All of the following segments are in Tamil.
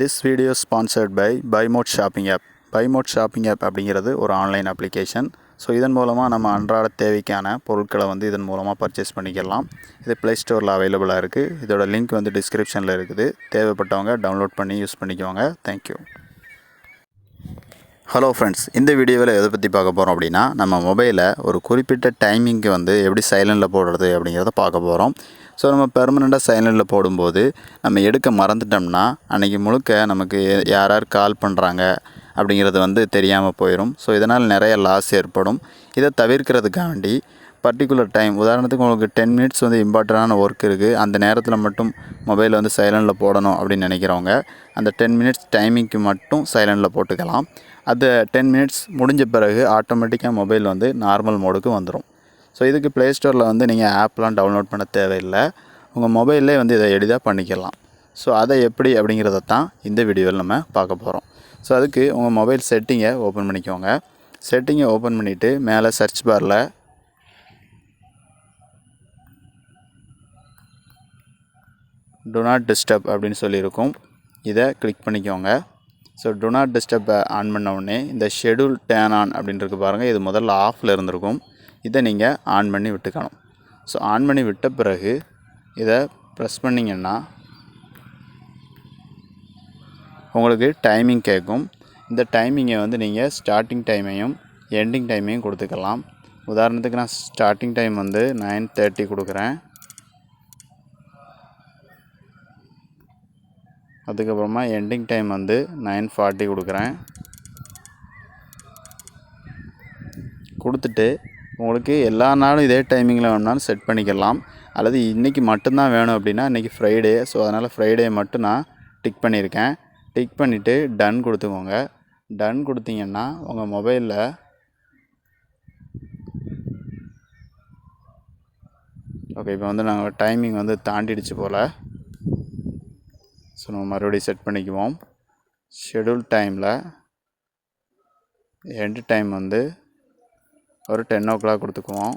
This video sponsored by Bymode shopping app Bymode shopping app அப்படிங்கிறது ஒரு ஆன்லைன் அப்ளிகேஷன் ஸோ இதன் மூலமாக நம்ம அன்றாட தேவைக்கான பொருட்களை வந்து இதன் மூலமாக பர்ச்சேஸ் பண்ணிக்கலாம். இது ப்ளே ஸ்டோரில் அவைலபிளாக இருக்குது இதோட லிங்க் வந்து டிஸ்கிரிப்ஷனில் இருக்குது. தேவைப்பட்டவங்க டவுன்லோட் பண்ணி யூஸ் பண்ணிக்கோங்க. தேங்க்யூ ஹலோ ஃப்ரெண்ட்ஸ் இந்த வீடியோவில் எதை பற்றி பார்க்க போகிறோம் அப்படின்னா நம்ம மொபைலை ஒரு குறிப்பிட்ட டைமிங்க்கு வந்து எப்படி சைலண்டில் போடுறது அப்படிங்கிறத பார்க்க போகிறோம் ஸோ நம்ம பெர்மனெண்ட்டாக சைலண்டில் போடும்போது நம்ம எடுக்க மறந்துட்டோம்னா அன்றைக்கி முழுக்க நமக்கு யார் யார் கால் பண்ணுறாங்க அப்படிங்கிறது வந்து தெரியாமல் போயிடும் ஸோ இதனால் நிறைய லாஸ் ஏற்படும். இதை தவிர்க்கிறதுக்காண்டி பர்டிகுலர் டைம் உதாரணத்துக்கு உங்களுக்கு டென் மினிட்ஸ் வந்து இம்பார்ட்டண்டான ஒர்க் இருக்குது அந்த நேரத்தில் மட்டும் மொபைல் வந்து சைலண்டில் போடணும் அப்படின்னு நினைக்கிறவங்க அந்த டென் மினிட்ஸ் டைமிங்க்கு மட்டும் சைலண்டில் போட்டுக்கலாம். அது டென் மினிட்ஸ் முடிஞ்ச பிறகு ஆட்டோமேட்டிக்காக மொபைல் வந்து நார்மல் மோடுக்கு வந்துடும் ஸோ இதுக்கு ப்ளே ஸ்டோரில் வந்து நீங்கள் ஆப்லாம் டவுன்லோட் பண்ண தேவையில்லை. உங்கள் மொபைல்லே வந்து இதை எளிதாக பண்ணிக்கலாம். ஸோ அதை எப்படி அப்படிங்கிறத தான் இந்த வீடியோவில் நம்ம பார்க்க போகிறோம் ஸோ அதுக்கு உங்கள் மொபைல் செட்டிங்கை ஓப்பன் பண்ணிக்கோங்க. செட்டிங்கை ஓப்பன் பண்ணிவிட்டு மேலே சர்ச் பாரில் டு நாட் டிஸ்டர்ப் அப்படின்னு சொல்லியிருக்கும். இதை கிளிக் பண்ணிக்கோங்க. ஸோ டு நாட் டிஸ்டர்பை ஆன் பண்ண உடனே இந்த ஷெடியூல் டேன் ஆன் அப்படின்றது பாருங்கள் இது முதல்ல ஆஃபில் இருந்திருக்கும். இதை நீங்கள் ஆன் பண்ணி விட்டுக்கணும். ஸோ ஆன் பண்ணி விட்ட பிறகு இதை ப்ரெஸ் பண்ணிங்கன்னா உங்களுக்கு டைமிங் கேட்கும். இந்த டைமிங்கை வந்து நீங்கள் ஸ்டார்டிங் டைமையும் எண்டிங் டைமையும் கொடுத்துக்கலாம். உதாரணத்துக்கு நான் ஸ்டார்டிங் டைம் வந்து நைன் தேர்ட்டி கொடுக்குறேன். அதுக்கப்புறமா எண்டிங் டைம் வந்து நைன் ஃபார்ட்டி கொடுக்குறேன். கொடுத்துட்டு உங்களுக்கு எல்லா நாளும் இதே டைமிங்கில் வேணுனாலும் செட் பண்ணிக்கலாம். அல்லது இன்றைக்கி மட்டும்தான் வேணும் அப்படின்னா இன்றைக்கி ஃப்ரைடே ஸோ அதனால் ஃப்ரைடே மட்டும் நான் டிக் பண்ணியிருக்கேன். டிக் பண்ணிவிட்டு டன் கொடுத்துக்கோங்க. டன் கொடுத்தீங்கன்னா உங்கள் மொபைலில் ஓகே இப்போ வந்து நாங்கள் டைமிங் வந்து தாண்டிடுச்சு போல். ஸோ நம்ம மறுபடியும் செட் பண்ணிக்குவோம். ஷெடியூல் டைமில் எண்டு டைம் வந்து ஒரு டென் ஓ கிளாக் கொடுத்துக்குவோம்.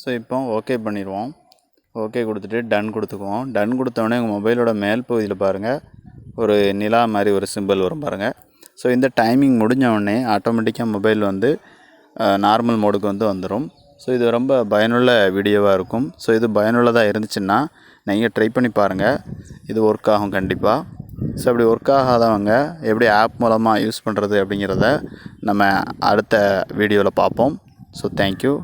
ஸோ இப்போ ஓகே பண்ணிடுவோம். ஓகே கொடுத்துட்டு டன் கொடுத்துக்குவோம். டன் கொடுத்தோடனே உங்கள் மொபைலோட மேல் பகுதியில் பாருங்கள் ஒரு நிலா மாதிரி ஒரு சிம்பிள் வரும் பாருங்கள் ஸோ இந்த டைமிங் முடிஞ்ச உடனே ஆட்டோமேட்டிக்காக மொபைல் வந்து நார்மல் மோடுக்கு வந்து வந்துடும் ஸோ இது ரொம்ப பயனுள்ள வீடியோவாக இருக்கும். ஸோ இது பயனுள்ளதாக இருந்துச்சுன்னா நீங்கள் ட்ரை பண்ணி பாருங்கள் இது ஒர்க் ஆகும் கண்டிப்பாக ஸோ அப்படி ஒர்க் ஆகாதவங்க எப்படி ஆப் மூலமாக யூஸ் பண்ணுறது அப்படிங்கிறத நம்ம அடுத்த வீடியோவில் பார்ப்போம். So thank you